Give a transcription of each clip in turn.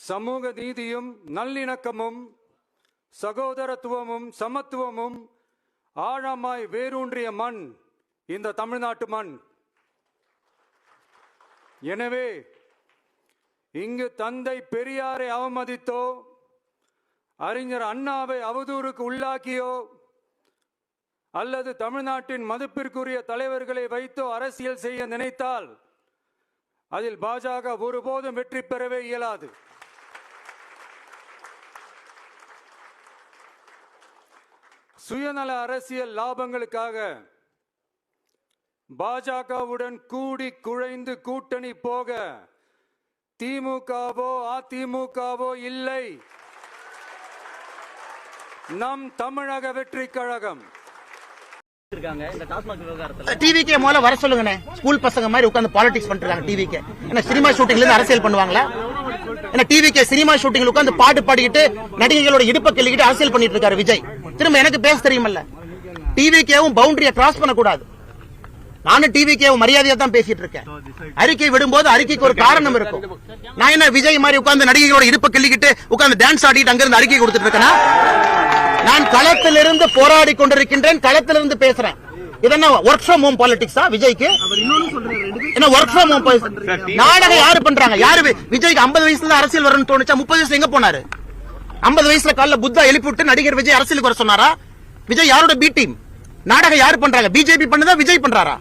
சமூக நீதியும் நல்லிணக்கமும் சகோதரத்துவமும் சமத்துவமும் ஆழமாய் வேரூன்றிய மண் இந்த தமிழ்நாட்டு மண். எனவே இங்கு தந்தை பெரியாரை அவமதித்தோ அறிஞர் அண்ணாவை அவதூறுக்கு உள்ளாக்கியோ அல்லது தமிழ்நாட்டின் மதிப்பிற்குரிய தலைவர்களை வைத்தோ அரசியல் செய்ய நினைத்தால் அதில் பாஜக ஒருபோதும் வெற்றி பெறவே இயலாது. சுயநல அரசியல் லாபங்களுக்காக பாஜகவுடன் கூடி குழைந்து கூட்டணி போக திமுகவோ அதிமுகவோ இல்லை. நம் தமிழக வெற்றி கழகம். டிவிக்கே முதல்ல வர சொல்லுங்கண்ணே. ஸ்கூல் பசங்க மாதிரி உட்காந்து பாலிடிக்ஸ் இருக்காங்க டிவிக்கே என்ன சினிமா ஷூட்டிங்ல இருந்து அரசியல் பண்ணுவாங்களா? என்ன டிவிக்கே சினிமா ஷூட்டிங்ல உட்காந்து பாட்டு பாடிக்கிட்டு நடிகைகளோட இடுப்பை கிள்ளிக்கிட்டு அரசியல் பண்ணிட்டு இருக்காரு விஜய். திரும்ப எனக்கு பேச தெரியுமல்ல. டிவிக்கேவும் பவுண்டரியை கிராஸ் பண்ணக்கூடாது. நானும் டிவிக்கேவும் மரியாதையா தான் பேசிட்டு இருக்கேன். அறிக்கை விடும்போது அறிக்கைக்கு ஒரு காரணம் இருக்கும். நான் என்ன விஜய் மாதிரி உட்கார்ந்து நடிகைகளோட இடுப்பை கிள்ளிக்கிட்டு உட்கார்ந்து டான்ஸ் ஆடிட்டு அங்கிருந்து அறிக்கை கொடுத்துட்டு இருக்கேன்னா நான் களத்திலிருந்து போராடி கொண்டிருக்கின்றேன் களத்திலிருந்து பேசுறேன். இதென்ன ஒர்க் ஃப்ரம் ஹோம் பாலிடிக்ஸா விஜய்க்கு? என்ன ஒர்க் ஃப்ரம் ஹோம் நாடகம் யாரு பண்றாங்க? யாரு விஜய்க்கு 50 வயசுல அரசியல் வரணும்னு தோணுச்சா? 30 வயசுல எங்க போனாரு? 50 வயசுல காலைல புத்தா எழுப்பி விட்டு நடிகர் விஜய் அரசியலுக்கு வர சொன்னாரா? விஜய் யாரோட பி டீம் நாடகம் யாரு பண்றாங்க? பிஜேபி பண்ணுதா? விஜய் பண்றாரா?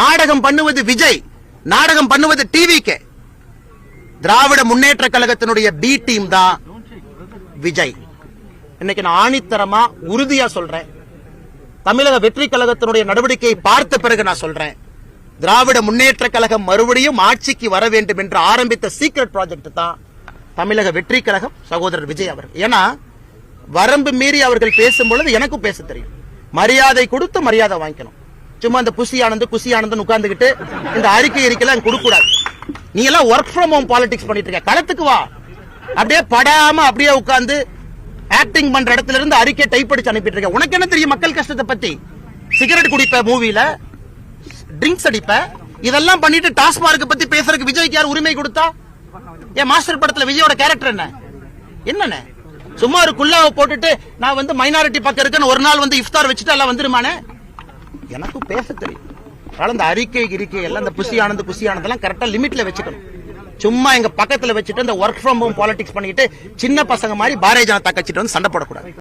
நாடகம் பண்ணுவது விஜய். நாடகம் பண்ணுவது டிவிக்கு திராவிட முன்னேற்ற கழகத்தினுடைய பி டீம் தான் விஜய். இன்னைக்கு நான் ஆணித்தரமா உறுதியா சொல்றேன். தமிழக வெற்றி கழகத்தினுடைய நடவடிக்கையை பார்த்த பிறகு நான் சொல்றேன். திராவிட முன்னேற்ற கழகம் மறுபடியும் ஆட்சிக்கு வர வேண்டும் என்று ஆரம்பித்த சீக்ரெட் ப்ராஜெக்ட் தான் தமிழக வெற்றி கழகம் சகோதரர் விஜய் அவர்கள். ஏன்னா வரம்பு மீறி அவர்கள் பேசும் பொழுது எனக்கும் பேச தெரியும். மரியாதை கொடுத்து மரியாதை வாங்கிக்கணும். சும்மா இந்த புசி ஆனந்த் குசி ஆனந்த் உட்கார்ந்துகிட்டு இந்த அறிக்கை அறிக்கைலாம் கொடுக்கூடாது நீ எல்லாம் ஒர்க் ஃப்ரம் ஹோம் பாலிடிக்ஸ் பண்ணிட்டு இருக்க. களத்துக்கு வா. அப்படியே படாம அப்படியே உட்கார்ந்து ஆக்டிங் பண்ற இடத்துல இருந்து அறிக்கை டைப் அடிச்சு அனுப்பிட்டு இருக்க. உனக்கு என்ன தெரியும் மக்கள் கஷ்டத்தை பத்தி? சிகரெட் குடிப்ப மூவில ட்ரிங்க்ஸ் அடிப்ப. இதெல்லாம் பண்ணிட்டு டாஸ்மார்க் பத்தி பேசுறதுக்கு விஜய்க்கு யார் உரிமை கொடுத்தா? ஏன் மாஸ்டர் படத்துல விஜயோட கேரக்டர் என்ன? என்னண்ணே? சும்மா ஒரு குல்லாவை போட்டுட்டு நான் வந்து மைனாரிட்டி பக்கம் இருக்கேன்னு ஒரு நாள் வந்து இஃப்தார் வச்சுட்டு எல்லாம் வந்துருமானே எனக்கும் பேச தெரியும். அதனால இந்த அறிக்கை கிரிக்கை எல்லாம் இந்த புசி ஆனந்து குசி ஆனந்தெல்லாம் கரெக்டா லிமிட்ல வச்சுக்கணும். சும்மா எங்க பக்கத்துல வச்சுட்டு இந்த ஒர்க் ஃப்ரம் ஹோம் பாலிடிக்ஸ் பண்ணிட்டு சின்ன பசங்க மாதிரி பாரதிய ஜனதா கட்சிட்டு வந்து சண்டை போடக்கூடாது.